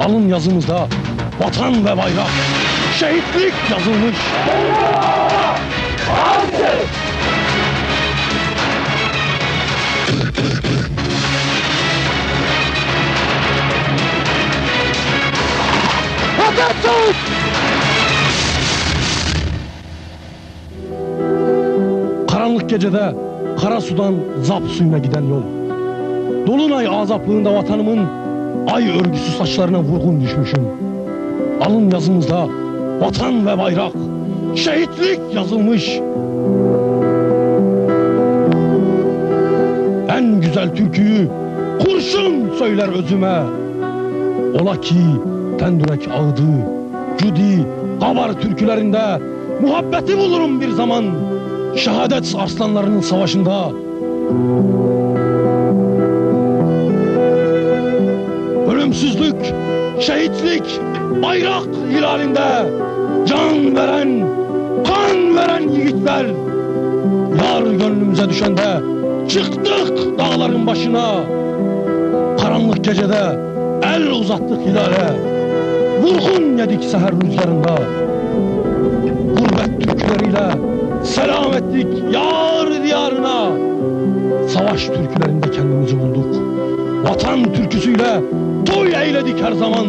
Alın yazımızda vatan ve bayrak, şehitlik yazılmış. Atatürk! Karanlık gecede kara sudan zap suyuna giden yol. Dolunay azaplığında vatanımın ay örgüsü saçlarına vurgun düşmüşüm. Alın yazımızda vatan ve bayrak, şehitlik yazılmış. En güzel türküyü kurşun söyler özüme. Ola ki Tendürek ağdı, Cudi, Kabar türkülerinde muhabbeti bulurum bir zaman. Şehadet arslanlarının savaşında. Ölümsüzlük, şehitlik, bayrak hilalinde can veren, kan veren yiğitler. Yar gönlümüze düşende çıktık dağların başına. Karanlık gecede el uzattık hilale. Vurgun yedik seher rüzgarında. Gurbet türküleriyle selam ettik yar diyarına. Savaş türkülerinde kendimizi bulduk. Vatan türküsüyle toy eyledik her zaman.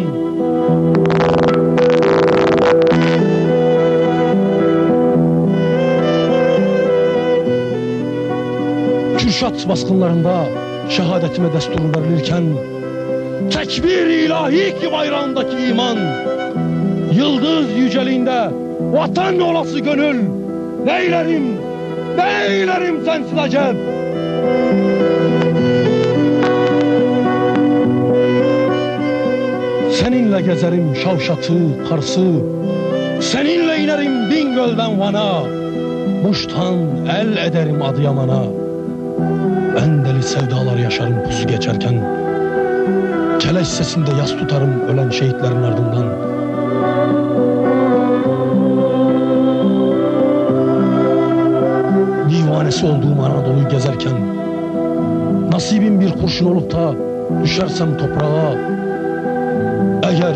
Kürşat baskınlarında şehadetime destur verilirken Tekbir ilahi ki bayrağındaki iman Yıldız yüceliğinde vatan olası gönül Neylerim, neylerim sensiz acep Seninle gezerim Şavşat'ı, Kars'ı Seninle inerim Bingöl'den Van'a. Muş'tan el ederim Adıyaman'a. Ben deli sevdalar yaşarım pusu geçerken. Keleş sesinde yas tutarım ölen şehitlerin ardından. Divanesi olduğum Anadolu'yu gezerken Nasibim bir kurşun olup da düşersem toprağa Eğer,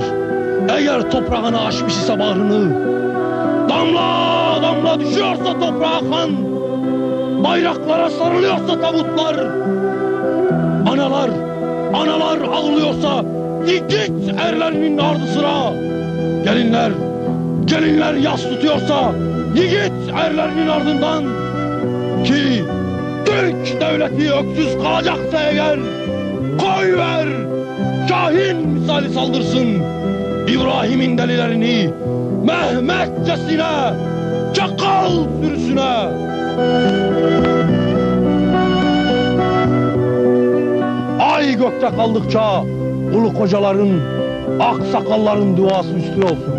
eğer toprağını aşmış ise bağrını Damla damla düşüyorsa toprağa kan Bayraklara sarılıyorsa tabutlar Analar, analar ağlıyorsa Git erlerinin ardı sıra Gelinler, gelinler yas tutuyorsa Yiğit erlerinin ardından Ki Türk devleti öksüz kalacaksa eğer Misali saldırsın İbrahim'in delilerini Mehmetçesine Çakal sürüsüne Ay gökte kaldıkça ulu kocaların, ak sakalların duası üstü olsun.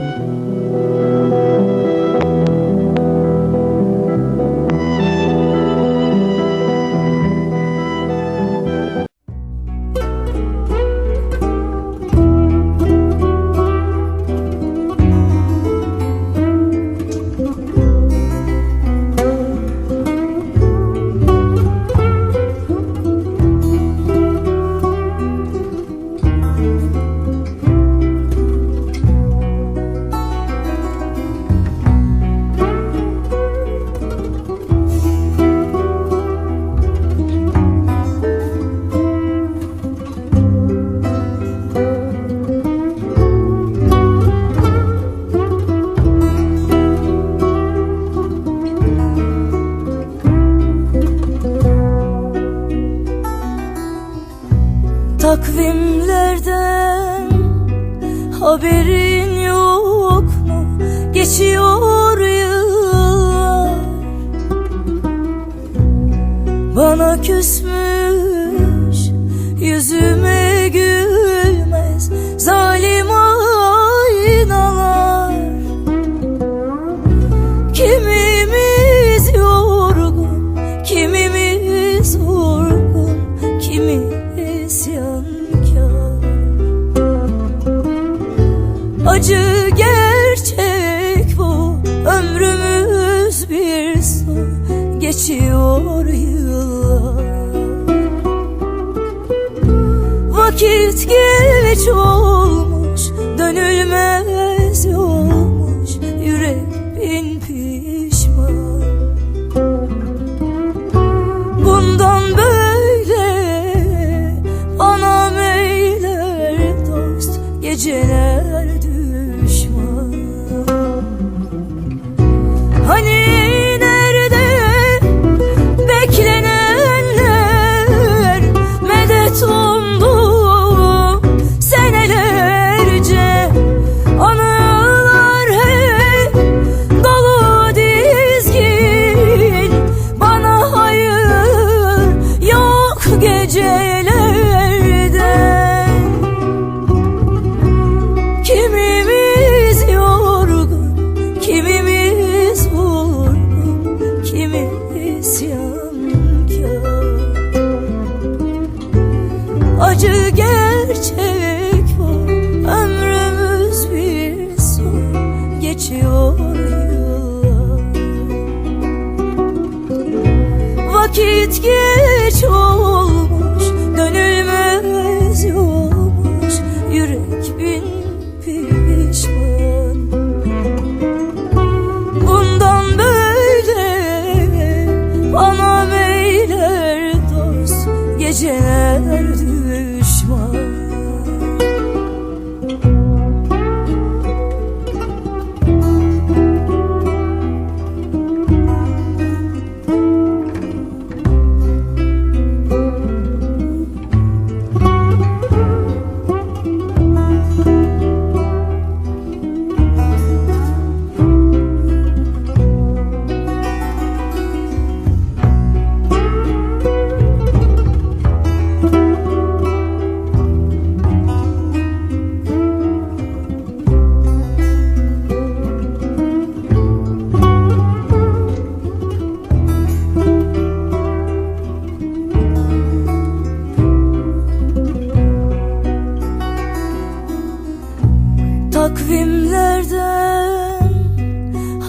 Haberin yok mu? Geçiyor yıllar Bana küsmüş yüzüme gülmez Zalim aynalar Kimimiz acı gerçek bu. Ömrümüz bir son geçiyor yıllar. Vakit geç olmuş dönülmez yolmuş Yürek bin pişman. Bundan böyle bana meyler dost geceler düz. acı gerçek bu Ömrümüz bir su geçiyor yıllar. Vakit geç olmuş gönül Takvimlerden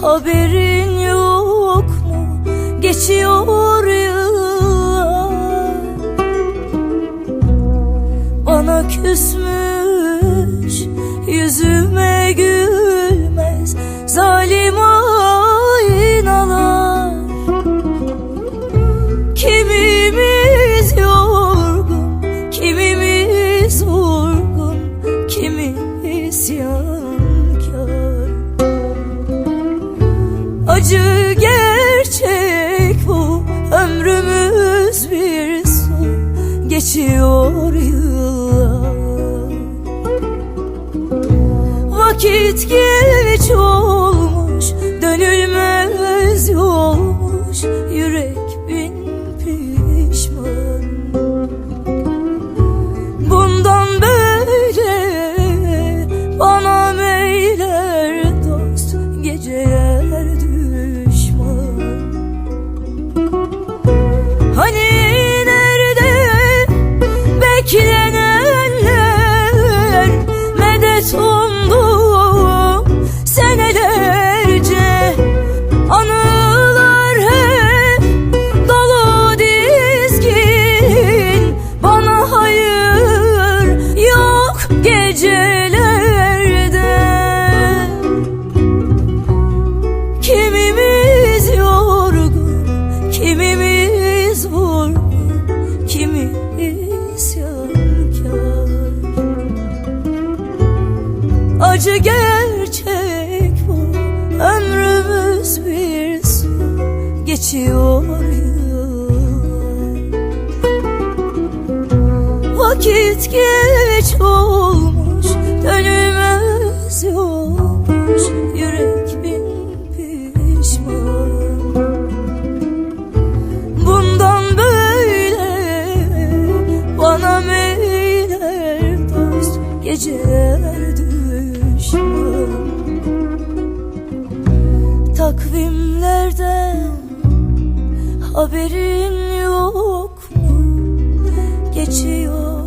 haberin yok mu? Geçiyor yıllar Bana küsme acı gerçek bu Ömrümüz bir son. Geçiyor yıllar. Vakit geçiyor geçiyor. Vakit geç olmuş dönülmez yolmuş. Haberin yok mu? Geçiyor